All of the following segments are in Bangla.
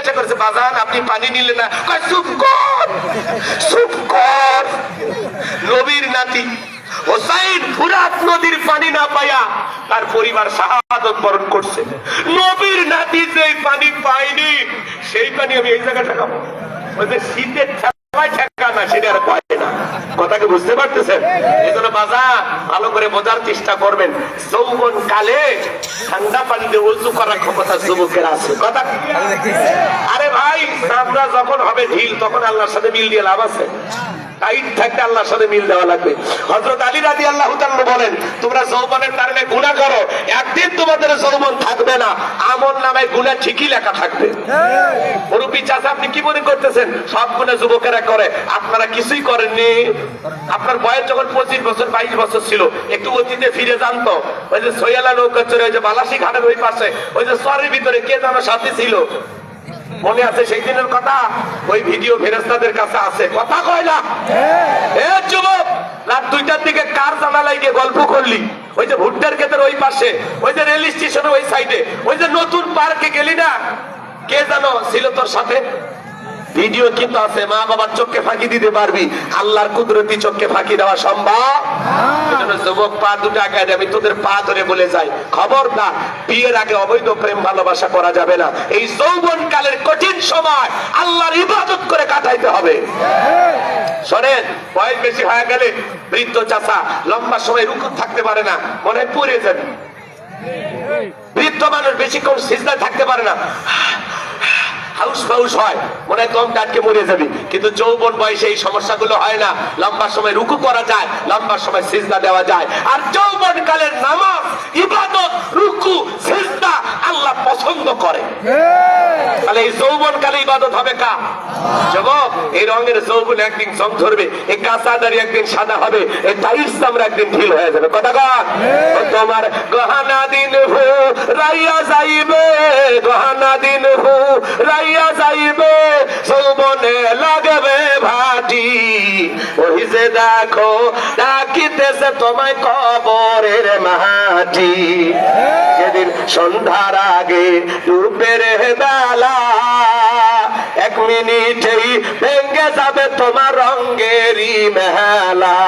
জিজ্ঞাসা করেছে, বাজান, আপনি পানি নিলেন না? কয় চুপ কর চুপ কর। নবীর নাতি তার পরিবার করছে। নবীর নাতি যে পানি সেই পানি আমি এই শীতের ঠেকায় ঠেকা না সেটা আর পায় না কথাকে বুঝতে পারতেছেন? এই জন্য বাজার ভালো করে বোঝার চেষ্টা করবেন। যৌবন কালে ঠান্ডা পানিতে উজু করার ক্ষমতা যুবকের আছে। কথা আরে ভাই আমরা যখন হবে ঢিল তখন আল্লাহর সাথে মিল দিয়ে লাভ আছে। টাইট থাকতে আল্লাহর সাথে মিল দেওয়া লাগবে। হজরত আলী রাজি আল্লাহ বলেন তোমরা যৌবনের কারণে গুণা করো। একদিন তোমাদের যৌবন থাকবে না। আমল নামে গুণা ঠিকই লেখা থাকবে। মুরব্বী চাষা আপনি কি মনে করতেছেন? সব গুণে যুবকেরা করে। আপনারা কিছুই করেননি। আপনার বয়স যখন পঁচিশ বছর বাইশ বছর ছিল একটু অতীতে ফিরে জানতো ওই যে সৈয়ালা নৌকা চড়ে ওই যে বালাসি ঘাটের ওই পাশে ওই যে সরের ভিতরে কে যেন সাথে ছিল? মনে আছে সেই দিনের কথা? ওই ভিডিও ফেরেস্তাদের কাছে আছে। কথা কয় না। যুবক, রাত দুইটার দিকে কার জানালাই গিয়ে গল্প করলি? ওই যে ভুট্টার ক্ষেতের ওই পাশে, ওই যে রেল স্টেশনের ওই সাইডে, ওই যে নতুন পার্কে গেলি না? কে জানো ছিল তোর সাথে? ভিডিও কিন্তু আছে মা বাবার চোখে ফাঁকি দিতে পারবি। আল্লাহর কুদরতি চোখে ফাঁকি দেওয়া সম্ভব? এজন্য যুবক পা দুটো আগে আমি তোদের পা ধরে বলে যাই। খবর না বিয়ের আগে অবৈধ প্রেম ভালোবাসা করা যাবে না। এই যৌবন কালের কঠিন সময় আল্লাহর ইবাদত করে কাটাইতে হবে। শোনেন বয়স বেশি হয়ে গেলে বৃদ্ধ চাষা লম্বা সময় রুকু থাকতে পারে না মনে হয় পুড়ে যাবে। বৃদ্ধ মানুষ বেশিক্ষণ সিজদায় থাকতে পারে না। হাউস ফাউস হয়। মনে হয় দম মরে যাবি। কিন্তু যৌবন বয়সে এই সমস্যাগুলো হয় না। লম্বা সময় রুকু করা যায় লম্বা সময় সিজদা দেওয়া যায়। আর যৌবন কালের নামাজ ইবাদত রুকু সিজদা আল্লাহ পছন্দ করে। তাহলে এই যৌবন কালে ইবাদত হবে কা যুবক এই রঙের যৌবন একদিন জং ধরবে এই কাঁচা দাড়ি একদিন সাদা হবে এই টাইলস আমরা একদিন ঢিল হয়ে যাবে। কথা কন। ও তোমার গহনা দিন হু রাইয়া যাইবে গহনা দিন হু রাইয়া যাইবে। দেখো, ডাকিতেছে তোমায় কবরের মাটি। সেদিন সন্ধ্যার আগে ডুবের বেলা, এক মিনিটেই ভেঙ্গে যাবে তোমার রঙ্গেরই মেলা।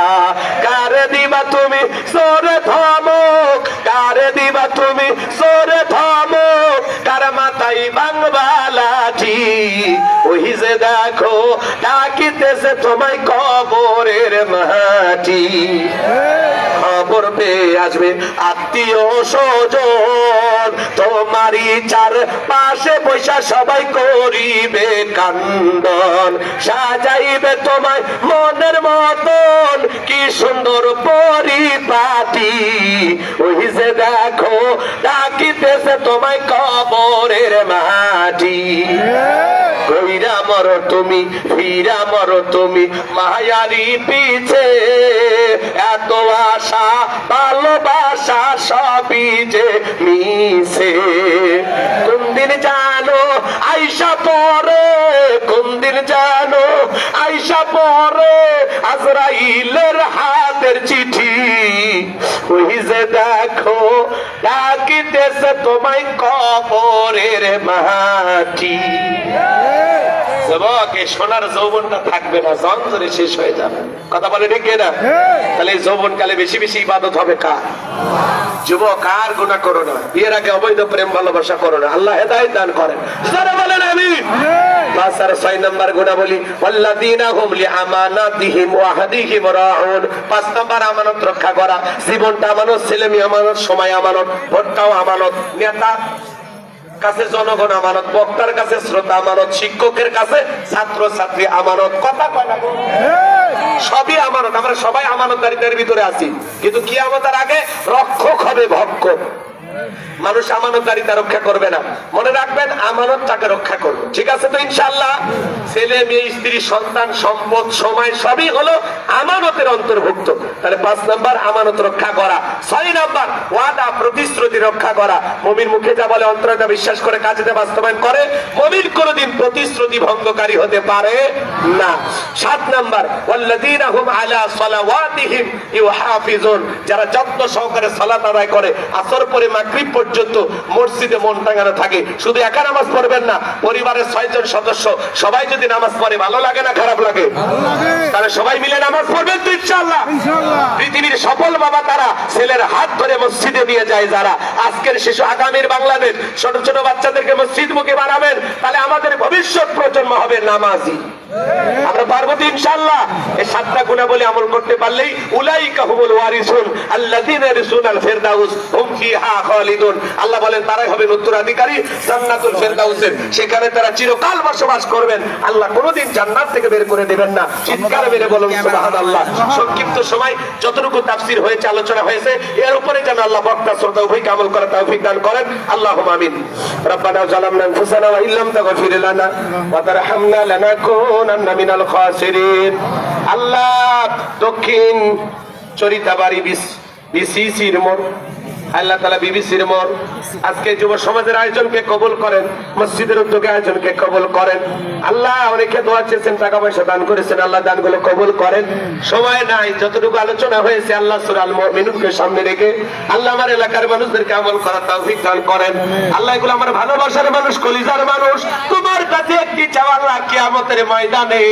কারে দিবা তুমি সরে ধমক? কারে দিবা তুমি সরে ধমক? কার মাথায় বাংবা লাঠি। ওই যে দেখো, ডাকিতেছে তোমায় কবরের মাটি। খবর পেয়ে আসবে আত্মীয় স্বজন। তোমারই চার পাশে বৈশা সবাই করিবে কান্দন সাজাইবে তোমায় মনের মতন কি সুন্দর পরিপাটি। ওই যে দেখো ডাকিতেছে তোমায় কবরের মাটি। কইরা মর তুমি ফিরা মর তুমি মায়ারি পিছে। এত আশা, ভালোবাসা সবই যে মিশে কোন দিন জানো আইসা পরে, কোন দিন জানো আইসা পরে, আজরাইলের হাতের চিঠি। ওই যে দেখো, ডাকিতেছে তোমায় কবরের মাটি। যুবক এই সোনার যৌবনটা থাকবে না যন্ত্রে শেষ হয়ে যাবে। কথা বলে ঠিক না তাহলে এই যৌবন বেশি বেশি ইবাদত হবে কার? যুবক আর গুণা করো না। বিয়ের আগে অবৈধ প্রেম ভালোবাসা করো না। আল্লাহ হেদায়ত দান করেন। যারা বলেন আমি পাঁচ ছয় নম্বর গুণা বলি ওয়াল্লাযীনা হুম লিআমানাতিহিম ওয়া রাউন। পাঁচ নম্বর আমানত রক্ষা করা। জীবনটা আমানত ছেলে মেয়ে আমানত সময় আমানত ভোটটাও আমানত। নেতা কাছে জনগণ আমানত, বক্তার কাছে শ্রোতা আমানত, শিক্ষকের কাছে ছাত্র ছাত্রী আমানত, কথা সবই আমানত, আমরা সবাই আমানতদারিতার ভিতরে আছি। কিন্তু কি আমাদের আগে রক্ষক হবে ভক্ষক মানুষ আমানতদারিতা রক্ষা করবে না। মনে রাখবেন, আমানত তাকে রক্ষা করবে। ঠিক আছে তো ইনশাল্লাহ ছেলে, মেয়ে, স্ত্রী, সন্তান, সম্পদ, সময়, সবই হলো আমানতের অন্তর্ভুক্ত। তাহলে পাঁচ নাম্বার, আমানত রক্ষা করা। ছয় নাম্বার, ওয়াদা, প্রতিশ্রুতি রক্ষা করা। মমিন মুখে যা বলে অন্তরটা বিশ্বাস করে কাজেতে বাস্তবায়ন করে। মমিন কোনোদিন প্রতিশ্রুতি ভঙ্গকারী হতে পারে না। সাত নাম্বার ওয়াল্লাযীনা হুম আলা সালাওয়াতিহিম ইউহাফিজুন যারা যত্ন সহকারে সালাত আদায় করে আসর পরে মাগরিব পর্যন্ত মসজিদে মন টাঙানো থাকে। শুধু একা নামাজ পড়বেন না পরিবারের ছয়জন সদস্য সবাই যদি নামাজ পড়ে ভালো লাগে না খারাপ লাগে? তাহলে সবাই মিলে নামাজ পড়বেন তো ইনশাআল্লাহ। পৃথিবীর সফল বাবা তারা ছেলের হাত ধরে মসজিদে নিয়ে যায় যারা। আজকের শিশু আগামীর বাংলাদেশ ছোট ছোট বাচ্চাদেরকে মসজিদ মুখে বানাবেন তাহলে আমাদের ভবিষ্যৎ প্রজন্ম হবে নামাজি। আমরা পারব তো ইনশাআল্লাহ। এই সাতটা আমল করতে পারলেই হুমুল ওয়ারিসুন ইয়ারসুনাল ফিরদাউস হুম ফিহা খালিদুন। আল্লাহ বলেন, তারাই উত্তরাধিকারী জান্নাতুল সেখানে তারা চিরকাল বসবাস করবেন। আল্লাহ কোনোদিন জান্নাত থেকে বের করে দেবেন না। চিৎকার মেরে বলুন, সুবহানাল্লাহ। সংক্ষিপ্ত সময়, যতটুকু তাফসীর হয়েছে, আলোচনা হয়েছে, এর উপরে যেন আল্লাহ বক্তা, শ্রোতা উভয়কে আমল করার তৌফিক দান করেন। আল্লাহুম্মা আমিন। রব্বানা জালামনা আনফুসানা ওয়া ইল্লাম তাগফির লানা ওয়া তারহামনা আল্লাহ দক্ষিণ চরিতাবাড়ি বিসিসির মোড়। আল্লাহ তালা বিবিসির মোর। আজকে যুব সমাজের আয়োজনকে কবুল করেন, মসজিদের উদ্যোগে আয়োজনকে কবুল করেন। আল্লাহ অনেকে দোয়া চেয়েছেন, টাকা পয়সা দান করেছেন, আল্লাহ দানগুলো কবুল করেন। সময় নাই, যতটুকু আলোচনা হয়েছে, আল্লাহ সুরাল মিনুকে সামনে রেখে আল্লাহ আমার এলাকার মানুষদেরকে আমল করার তৌফিক দান করেন। আল্লাহ এগুলো আমার ভালোবাসার মানুষ, কলিজার মানুষ। তোমার কাছে একটি চাওয়া আল্লাহ কিয়ামতের ময়দানে।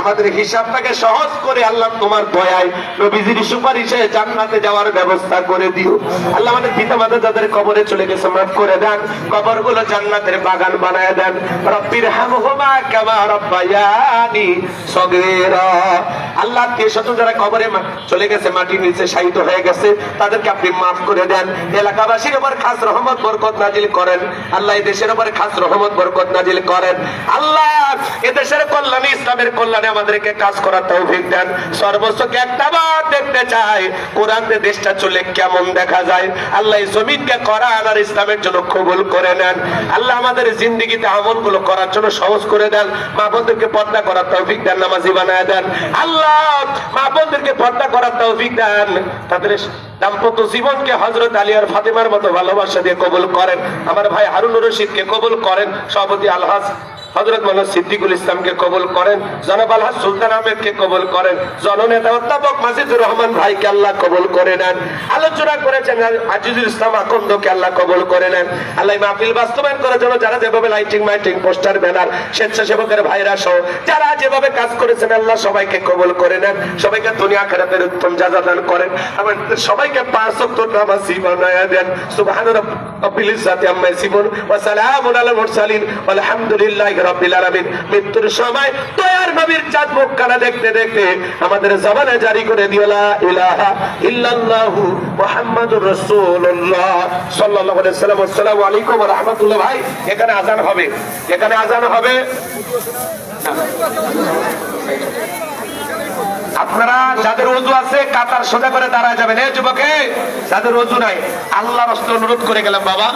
আমাদের হিসাবটাকে সহজ করে আল্লাহ তোমার দয়ায় নবীজির সুপারিশে জান্নাতে যাওয়ার ব্যবস্থা করে দিও। আল্লাহ আমাদের পিতা মাতা যাদের কবরে চলে গেছে, মাফ করে দেন। কবরগুলো জান্নাতের বাগান বানায় দেন। রব্বির হামহুমা কামা রব্বায়ানি সগীরা। আল্লাহ আত্মীয় স্বজন যারা কবরে চলে গেছে, মাটির নিচে শায়িত হয়ে গেছে, তাদেরকে আপনি মাফ করে দেন। এলাকাবাসীর উপর খাস রহমত, বরকত নাজিল করেন। আল্লাহ এই দেশের উপর খাস রহমত, বরকত নাজিল করেন। আল্লাহ এ দেশের কল্যাণে, ইসলামের কল্যাণে আমাদেরকে কাজ করার তৌফিক দেন। সর্বস্বকে একটা বার দেখতে চাই কোরআনে দেশটা চলে কেমন দেখা যায়। আল্লাহ জমিনকে করান আর ইসলামের জন্য কবুল করে নেন। আল্লাহ আমাদের জিন্দিগিতে আমলগুলো করার জন্য সহজ করে দেন। মা বোনদেরকে পর্দা করার তৌফিক দেন, নামাজি বানায় দেন। আল্লাহ মা বোনদেরকে পর্দা করার তৌফিক দেন। তাদের দাম্পত্য জীবনকে হজরত আলী আর ফাতেমার মতো ভালোবাসা দিয়ে কবুল করেন। আমার ভাই হারুন রশিদকে কবুল করেন। সভাপতি আলহাজ হজরত মানা সিদ্দিকুল ইসলামকে কবুল করেন, জনাব আলহাজ সুলতান আহমেদকে কবুল করেন, জননেতা অধ্যাপক মাজিদুর রহমান ভাইকে আল্লাহ কবুল করে নেন, আলোচনা করেছেন আজিজুল ইসলাম আকন্দকে আল্লাহ কবুল করে নেন। আল্লাহ মাহফিল বাস্তবায়ন করার জন্য যারা যেভাবে লাইটিং মাইটিং পোস্টার ব্যানার স্বেচ্ছাসেবকের ভাইরা সহ, যারা যেভাবে কাজ করেছেন, আল্লাহ সবাইকে কবুল করে নেন। সবাইকে দুনিয়া খেরাতের উত্তম যাজা দান করেন সবাইকে পাঁচ ওয়াক্ত নামাজি বানায়া দেন। সুবহান রাব্বিল ইজ্জাতি আম্মা ইয়াসিফুন ওয়া সালামুন আলাল মুরসালিন। আলহামদুলিল্লাহি রাব্বিল আলামিন। মৃত্যুর সময় দয়ার নবীর চাঁদ মুখখানা দেখতে দেখতে আমাদের জবানে জারি করে দিও, লা ইলাহা ইল্লাল্লাহু মুহাম্মাদুর রাসূলুল্লাহ সাল্লাল্লাহু আলাইহি সাল্লাম আসসালামু আলাইকুম ওয়া রাহমাতুল্লাহ। ভাই, এখানে আজান হবে। এখানে আজান হবে। আপনারা যাদের ওজু আছে কাতার সোজা করে দাঁড়ায় যাবেন। এই যুবকে যাদের ওজু নাই আল্লাহ রাস্তা অনুরোধ করে গেলাম বাবা।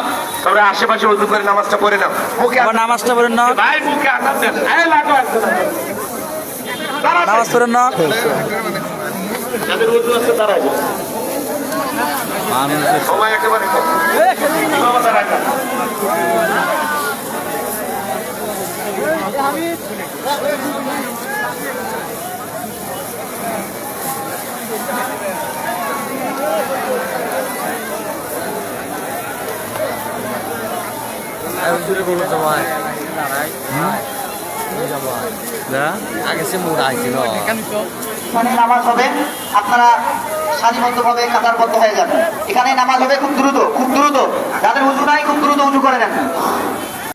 তোমরা আশেপাশে ওজু করে নামাজটা পড়ে নাও। মুখে নামাজটা পড়েন নাও। ভাই মুখে আঘাত দেন। নামাজ পড়েন না যাদের ওজু আছে দাঁড়ায় যান। সময় একেবারে কম। বাবা দাঁড়ায় যান। আগে সে মোড় আইছিল এখানে নামাজ হবে আপনারা সারিবদ্ধভাবে কাতারবদ্ধ হয়ে যাবেন। এখানে নামাজ হবে খুব দ্রুত খুব দ্রুত। যাদের উজু নাই খুব দ্রুত উজু করে নেন।